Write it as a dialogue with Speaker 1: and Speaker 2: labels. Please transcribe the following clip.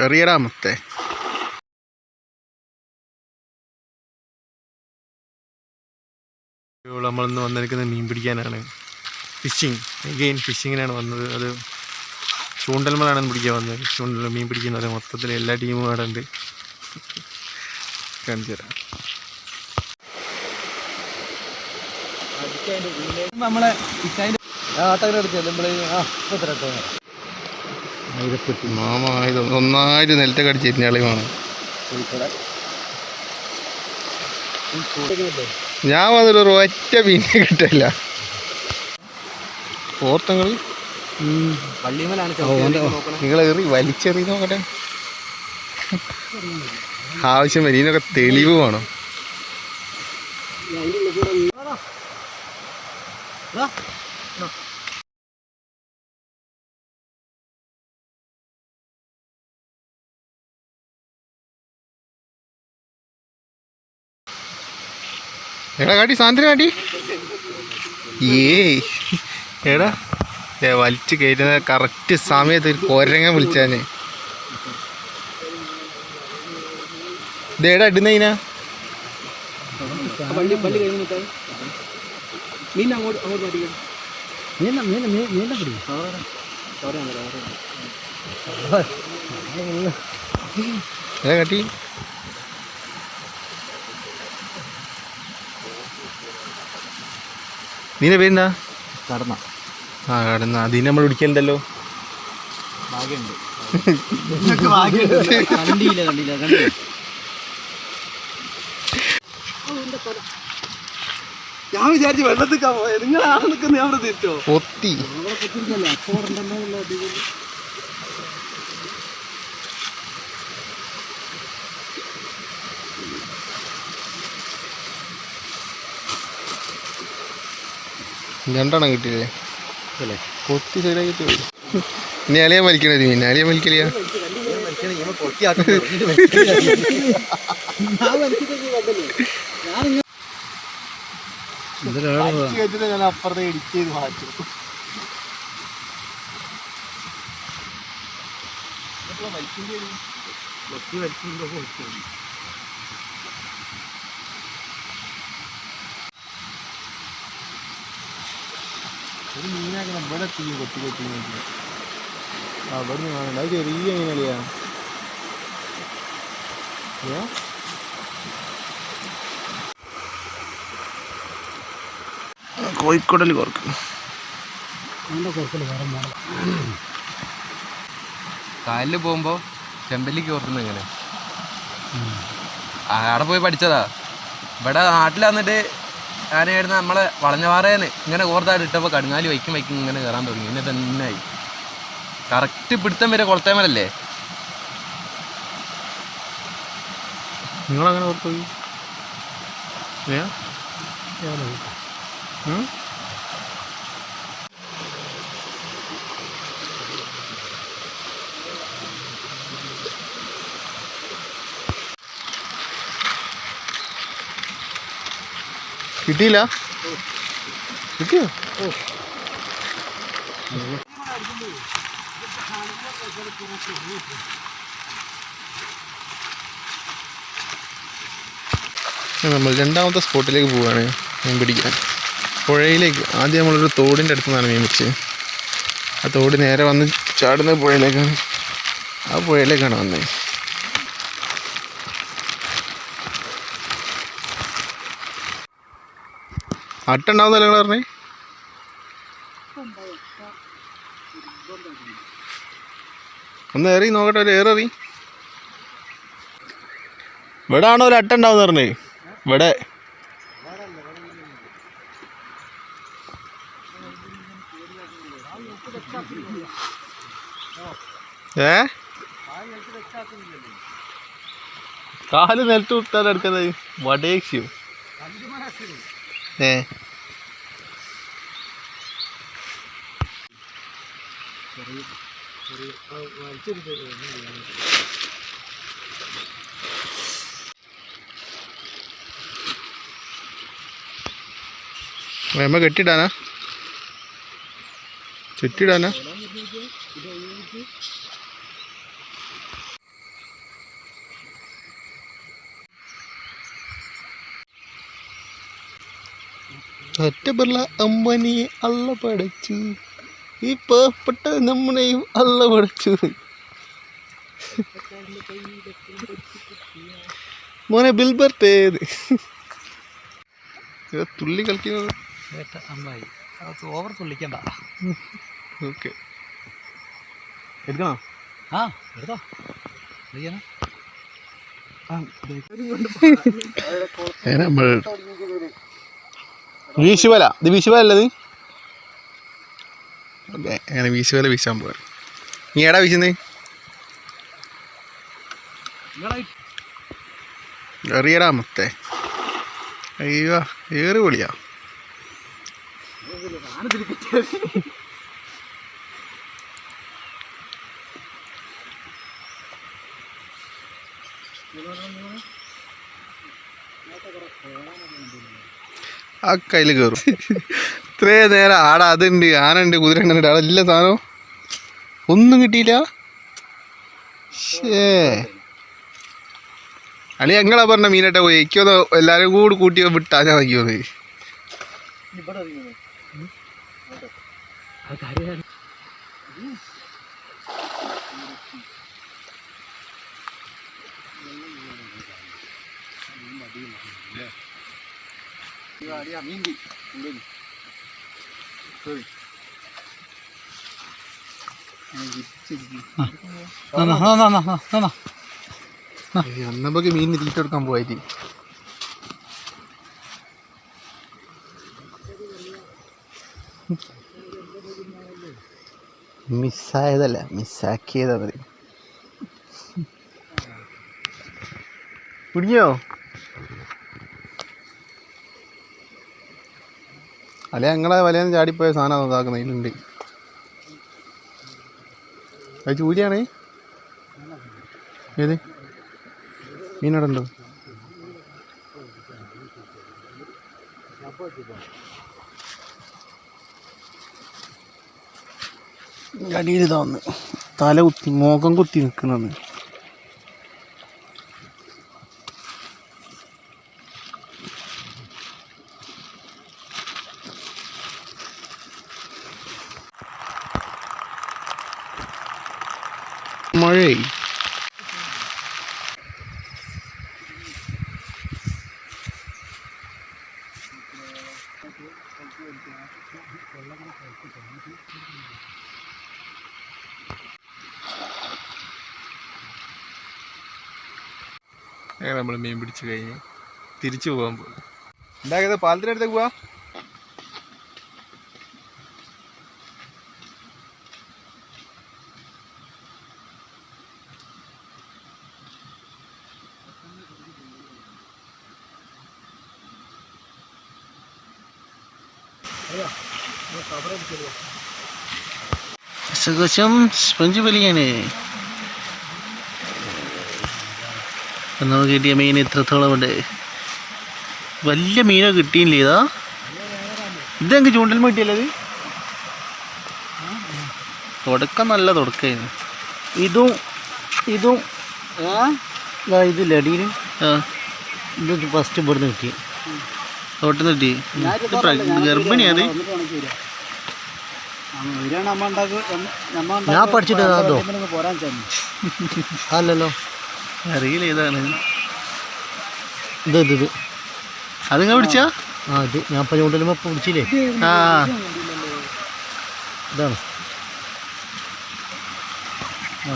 Speaker 1: എറിയടാ മുത്തേ നമ്മളിന്ന് വന്നിരിക്കുന്നത് മീൻ പിടിക്കാനാണ്. ഫിഷിങ് എഗെയിൻ ഫിഷിങ്ങിനാണ് വന്നത്. അത് ചൂണ്ടൽമലാണ് പിടിക്കാൻ വന്നത്. ചൂണ്ടൽ മീൻ പിടിക്കുന്നത് മൊത്തത്തിൽ എല്ലാ ടീമും അവിടെ ഉണ്ട്. കാണിച്ചു തരാം.
Speaker 2: നമ്മളെ ആ ഇപ്പൊ തരട്ടോ ആയിരപ്പെട്ടി
Speaker 1: മാമ ഇത് ഒന്നായിട്ട് നിലത്തെ കടിച്ചിരുന്ന അളിവാണ് ഞാൻ വന്നിട്ട് ഒരു ഒറ്റ പിന്നെ കിട്ടില്ല. ഓർത്തങ്ങൾ? നിങ്ങൾ എറി വലിച്ചെറി നോക്കട്ടെ. ആവശ്യം വരും ഇതിനൊക്കെ തെളിവ് വേണം. എടാ കാട്ടി സാന്ദ്ര കാട്ടി. ഏയ്. എടാ. ഏ വലിച്ചു കയറ്റുന്ന കറക്റ്റ് സമയത്ത് ഒരു കോരങ്ങ വിളിച്ചാന്. ഇതേടാ ഇടുന്നതിനാ
Speaker 2: കാട്ടി കഴിഞ്ഞു മീൻ അങ്ങോട്ട് അങ്ങോട്ട് മാറ്റിക്കണം മീന മീന മീൻ മീനെ പിടി
Speaker 1: ഏ കാട്ടി നീനെ പേരെന്താ?
Speaker 2: കടന്ന.
Speaker 1: ആ കടന്ന. അതിന് നമ്മൾ പിടിക്കണ്ടല്ലോ
Speaker 2: ഭാഗ്യമുണ്ട്. കണ്ടില്ല കണ്ടില്ല കണ്ടില്ല. ഞാൻ വിചാരിച്ചു വെള്ളത്തിക്കാ പോയത് നിങ്ങളാണ് നിൽക്കുന്നത് ഞാൻ തിരിച്ചോ?
Speaker 1: പൊത്തി. രണ്ടെണ്ണം കിട്ടിയില്ലേ?
Speaker 2: അല്ലേ?
Speaker 1: കൊത്തി ശരിയാക്കി ഇനി അലിയ വലിക്കണത് പിന്നെ അലിയ വലിക്കലിയാ? ഞാൻ അപ്പുറത്തെ എഡിറ്റ് ചെയ്ത് മാറ്റും. ഒരു മീനാക്കണം ഇവിടെ എത്തി കൊത്തി കൊത്തി നോക്കി ആ ഇവിടെ നിന്ന് കാണണ്ട. അത് ചെറിയ മീനളിയാ കോഴിക്കോടൽ കോഴിക്കോടൽ കോർക്ക്
Speaker 3: കായലിൽ പോകുമ്പോൾ ചെമ്പല്ലിക്ക് ഓർക്കുന്നത് ഇങ്ങനെ അവിടെ പോയി പഠിച്ചതാ. ഇവിടെ നാട്ടിൽ വന്നിട്ട് ഞാനായിരുന്നു നമ്മളെ വളഞ്ഞവാറേന്ന് ഇങ്ങനെ ഓർത്തായിട്ട് ഇട്ടപ്പോൾ കടുങ്ങാലി വയ്ക്കും വയ്ക്കും ഇങ്ങനെ കയറാൻ തുടങ്ങി. തന്നെ ആയി കറക്റ്റ് പിടുത്തം വരെ കുളത്തേമലല്ലേ?
Speaker 1: നിങ്ങളങ്ങനെ ഓർത്തു പോയി? ഏ? കിട്ടിയില്ല. കിട്ടിയോ? നമ്മൾ രണ്ടാമത്തെ സ്പോട്ടിലേക്ക് പോവുകയാണ് മീൻ പിടിക്കാൻ. പുഴയിലേക്ക് ആദ്യം നമ്മളൊരു തോടിന്റെ അടുത്ത് നിന്നാണ് മീൻ പിടിച്ചത്. ആ തോട് നേരെ വന്ന് ചാടുന്ന പുഴയിലേക്കാണ്. ആ പുഴയിലേക്കാണ് വന്നത്. അട്ടുണ്ടാവുന്നല്ലോ നിങ്ങൾ പറഞ്ഞേ? ഒന്ന് ഏറി നോക്കട്ടെ ഒരു ഏറി ഇവിടെ ആണോ ഒരു അട്ടുണ്ടാവുന്ന പറഞ്ഞേ? ഇവിടെ. ഏ? കാൽ നിലത്ത് വിട്ടാൽ എടുക്കുന്നത് വടേക്ഷ്യു ഏ? ചെറിയ ചെറിയ വലിച്ചെടുത്ത് വേമ കെട്ടിടാനാ? ചുറ്റിടാനാ ഒറ്റ പിള്ള അമ്പനിയെ അള്ള പടച്ചു. ഈ പേർപ്പെട്ട നമ്മുടെയും അല്ല പഠിച്ചു മോനെ ബിൽബർട്ടേത് തുള്ളി കളിക്കുന്നത്.
Speaker 2: അമ്മായി. ഓവർ തുള്ളിക്കണ്ട.
Speaker 1: ഓക്കെ. എടുക്കണോ?
Speaker 2: ആ എടുത്തോ.
Speaker 1: നമ്മൾ വീശുവല ഇത് വീശുവല അല്ലത് ഓക്കെ വീശി പോലെ വീശാൻ പോവാ. നീ എടാ വീശുന്നേ? എറിയടാ മുത്തേ. അയ്യോ ഏറ് പൊളിയാ. ആ കയ്യിൽ കയറും ഇത്രേ നേരം ആടെ അതുണ്ട് ആനുണ്ട് കുതിര ഉണ്ട് ആട ഇല്ല സാധനം. ഒന്നും കിട്ടിയില്ല. അളി എങ്ങളാ പറഞ്ഞ മീനട്ടെ പോയി? എനിക്കൊന്ന് എല്ലാരും കൂടി കൂട്ടി വിട്ടാ ഞാൻ വയ്ക്കുമത് അന്നപ്പൊക്കെ മീനിന് തീറ്റ കൊടുക്കാൻ പോയിട്ട് മിസ്സായതല്ല മിസ്സാക്കിയതാ മതി കുടിഞ്ഞോ? അല്ലെ ഞങ്ങളെ വലയെന്ന് ചാടിപ്പോയ സാധനം ഇതാക്കുന്നത് ഇതിലുണ്ട് അത് ചൂരിയാണ്? ഏത്? മീനവിടെ ഉണ്ടോ? അടിയിൽ ഇതാന്ന് തല കുത്തി മോഖം കുത്തി നിൽക്കുന്നത് മഴയായി അങ്ങനെ നമ്മൾ മീൻ പിടിച്ച് കഴിഞ്ഞ് തിരിച്ചു പോകാൻ പോകും എന്താ പാലത്തിനടുത്തേക്ക് പോവാ? സകശം സ്പഞ്ച് വലിയാണ്. നമുക്ക് കിട്ടിയ മീൻ ഇത്രത്തോളമുണ്ട് വലിയ മീനോ കിട്ടിയില്ലേ ഇതാ? ഇതെങ്ക് ചൂണ്ടൽ കിട്ടിയല്ലേ തുടക്കം നല്ല തുടക്കായിരുന്നു.
Speaker 2: ഇതും ഇതും ഇതില്ല അടിയിൽ ഇത് ഫസ്റ്റ് ഇവിടുന്ന് കിട്ടി.
Speaker 1: തോട്ടം പ്രഗ്- ഗർഭിണിയത്
Speaker 2: ഞാൻ പഠിച്ചിട്ടോ അല്ലല്ലോ.
Speaker 1: അറിയില്ല ഏതാണ്
Speaker 2: ഇത് ഇത് ഇത്.
Speaker 1: അതിങ്ങ പിടിച്ചാ?
Speaker 2: ആ ഇത് ഞാൻ ഇപ്പം ചൂണ്ടലുമ്പോൾ പിടിച്ചില്ലേ?
Speaker 1: ആ.
Speaker 2: ഇതാണ്. ആ